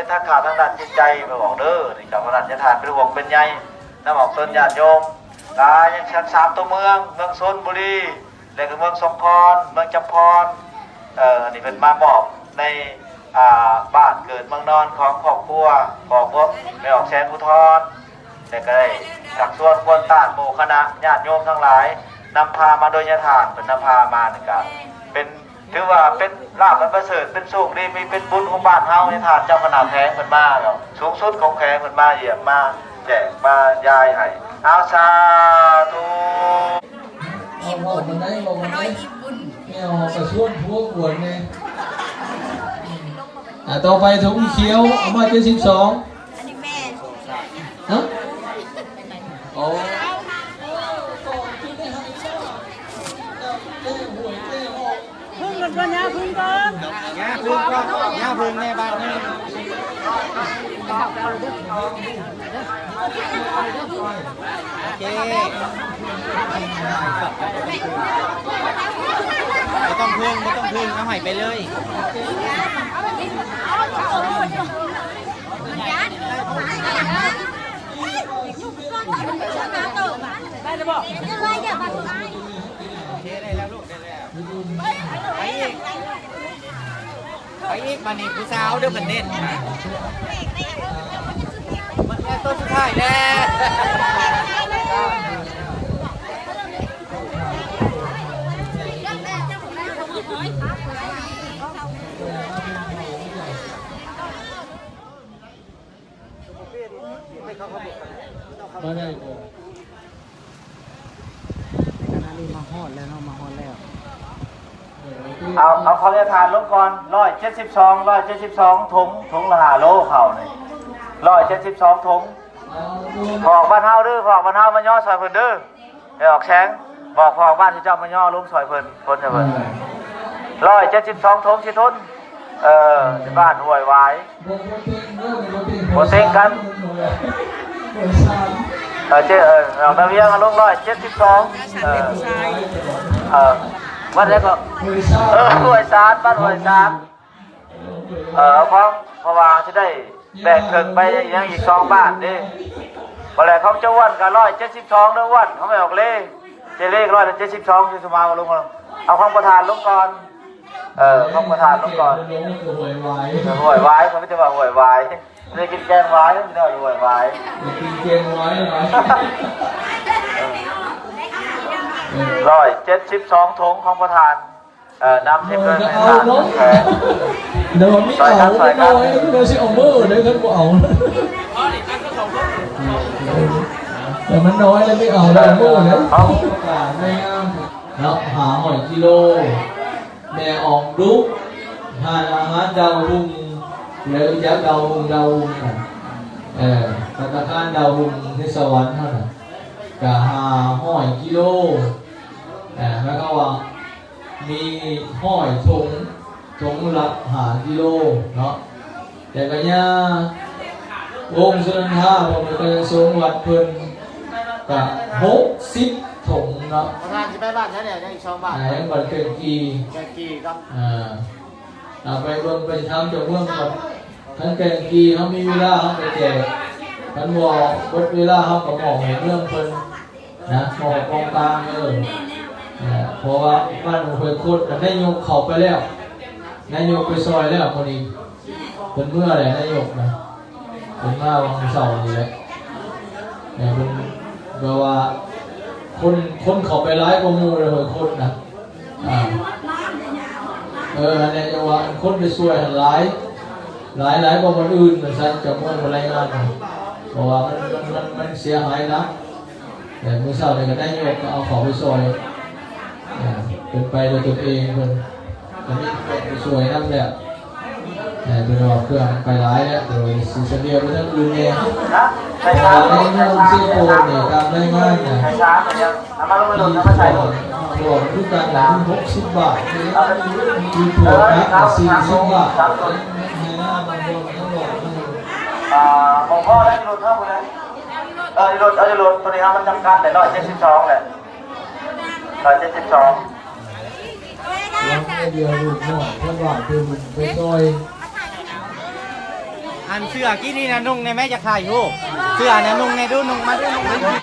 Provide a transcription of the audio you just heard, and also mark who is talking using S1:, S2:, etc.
S1: เป็นทางขาดทางด้านจิตใจไปบอกเด้อนี่กับพระราชทานเป็นห่วงเป็นใยน้ำบอกตนญาติโยมกายังชั้นสามตัวเมือง เมืองชนบุรีและก็เมืองสมพรเมืองจำพรเอ่อนี่เป็นมาบอกในอ่าบ้านเกิดเมืองนอนของครอบครัวของพวกไม่ออกแสนอุทธรแต่ก็ได้ชักชวนคนต้านหมู่คณะญาติโยมทั้งหลายนำพามาโดยยถานเป็นนำพามาในการเป็น ถือว่าเป็นลาบเป็นประเสริฐเป็นสุขดีมีเป็นบุญของบ้านเฮาในฐานเจ้าคณะแพงเพิ่นมาแล้วสูงสุดของแพงเพิ่นมาเหยียบมาแจกมายายให้เอาสาธุ
S2: เอาบอกมันได้บอกมันได้ไม่เอากระช่วนพวกกวนไงอะต่อไปถุงเขียวเอามาเจ็ดสิบสอง
S3: อันนี้แม่
S2: ฮะโอ้
S3: พึ่งกันก่อนยาพึ่งก่อน
S4: ยาพึ่งก็ย่าพึ่งในบ้านนี้โอเคไม่ต้องพึ่งไม่ต้องพึ่งเอาใหม่ไปเลย
S3: ได้เลยบอก
S4: โอเคได้แล้วลูกได้แล้วไปอีก ไปอีกมานี่ผู้สาวเดี๋ยวมันเน้นมามันแค่ต้นสุดท้ายแล้วไม่
S2: มาได้บ่
S4: นาลีมาฮอดแล้วเนาะมาฮอดแล้ว
S1: เอาเอาเขาจะทานลงก่อนร้อยเจ็ดสิบสองร้อยเจ็ดสิบสองถุงถุงละห้าโลเข่านี่ร้อยเจ็ดสิบสองถุง
S2: เอาตัว
S1: บอกบ้านเฮาเด้อบอกบ้านเฮามันย่อซอยเพิ่นเด้อให้ออกแข้งบอกพอกบ้านที่เจ้ามันย่อลุงซอยเพิ่นเพิ่นจะเพิ่นร้อยเจ็ดสิบสองทงสิทุนเอ่อที่บ้านห้วยหวาย
S2: บ่บ่เต็งเด้อบ่เต็ง
S1: บ่เต็งกัน
S2: บ่สาม
S1: เออเจ้เออเราตะเวียงลุงร้อยเจ็ดสิบสองเออเออ วัดแล้วก็เออหวยซานบ้านหวยซานเออเอาของเพราะว่าจะได้แบ่งถึงไปยังอีกสองบ้านนี่พอแล้วเขาจะวันกันร้อยเจ็ดสิบสองเด้อวันเขาไม่ออกเลขเจเลขร้อยเจ็ดสิบสองคือสมาลงมาเอาข้องประธานลงก่อน เออข้องประธานลงก่อน
S2: หวยไว้
S1: หวยไว้มันไม่ใช่ว่าหวยไว้ไม่ได้กินแกงไว้ไม่ได้หวยว้
S2: อย่ากินเกมไว้
S1: ร้อยเจ็ดสิบสองถุงของประธานเอ่อนำทิพย์เงิน
S2: จะ
S1: ให้
S2: เอา
S1: ทาน
S2: เนาะ
S1: แขก
S2: เดี๋ยวไม่เอาไม่เอาไอ้เดี๋ยวสิเอามือเดี๋ยวฉันก็เอาแต่มันน้อยแล้วไม่เอาแล้วมือเนี่ยเอาแม่เนาะหาหอยกิโล แม่ออกลุกหาอาหารดาวรุ่งแล้วยักษ์ดาวรุ่งดาวรุ่งน่ะเออธนาคารดาวรุ่งที่สวรรค์เท่านั้นกะหาหอยกิโลเออแล้วก็ว่ามีห้อยทงทงรับหากิโลเนาะแต่ก็ย่าวงสุนันทาผมไปสงวัดเพิ่นกะหกสิบถงเนาะ
S4: ประธานจะไปบ้านฉันเนี่ยยังอีกสองบ้าน
S2: ไหนบัดเกิดกี
S4: แกกี่ครับ
S2: อ่าเราไปเบิ่งไปทำจากเมืองก่อนทั้งเกิดกีเขามีเวลาเขาไปแจกทันวอเบิดเวลาเขาก็มองเห็นเรื่องเพิ่นนะมองกองกลางเออนะ เพราะว่าบ้านผมเคยคุดแต่นายโยกเขาไปแล้วนายโยกไปซอยแล้วคนนี้เป็นเมื่อไรนายโยกนะเป็นเมื่อวันเสาร์นี่แหละแต่เป็นแปลว่าคนคนเขาไปร้ายกว่ามูเลยเคยคุดนะอ่าเอออันนี้จะว่าคนไปช่วยหันร้ายหลายหลายกว่าคนอื่นเหมือนกันจะมื่อวันไรงานนะเพราะว่ามันมันมันเสียหายนะแต่เมื่อเช้าเนี่ยก็ได้โยกก็เอาของไปซอย เป็นไปโดยตัวเองคนอันนี้เป็นสวยนั่นแหละแต่เป็นว่าเครื่องไปร้ายแล้วโดยสีเสนียไปทั้อื่นเนี่ย
S1: นะใส่ช้า
S2: การ
S1: ใส่
S2: ได้งิน
S1: ช้า
S2: เสีโอนเนี่ยการได้ง่ายเนี่ย
S1: ใส่ช้าตัวเนี้ยเอามาลงไปหล่น
S2: ที่วทุกการหลังหกสิบบาทที่
S1: เอาไป
S2: ถั่วนะสี่
S1: สิ
S2: บบาทในหน้าบางคนทั้งหมดทั้งหมด
S1: อ่าของพ่อได้หล่นเท่าไหร่เออหล่นเอาจะหล่นตัวนี้ครับมันจำกัดแต่ร้อยเจ็ดสิบสองแหละร้อยเจ็ดสิบสอง
S2: แล้วเดียวลูกหน่อยเพื่อนว่าคือมันไปซอย
S4: อันเสื้อกี้นี่นะนุ่งในแม่จะถ่ายรูปเสื้อนะนุ่งในดูนุ่งมาดูนุ่งมา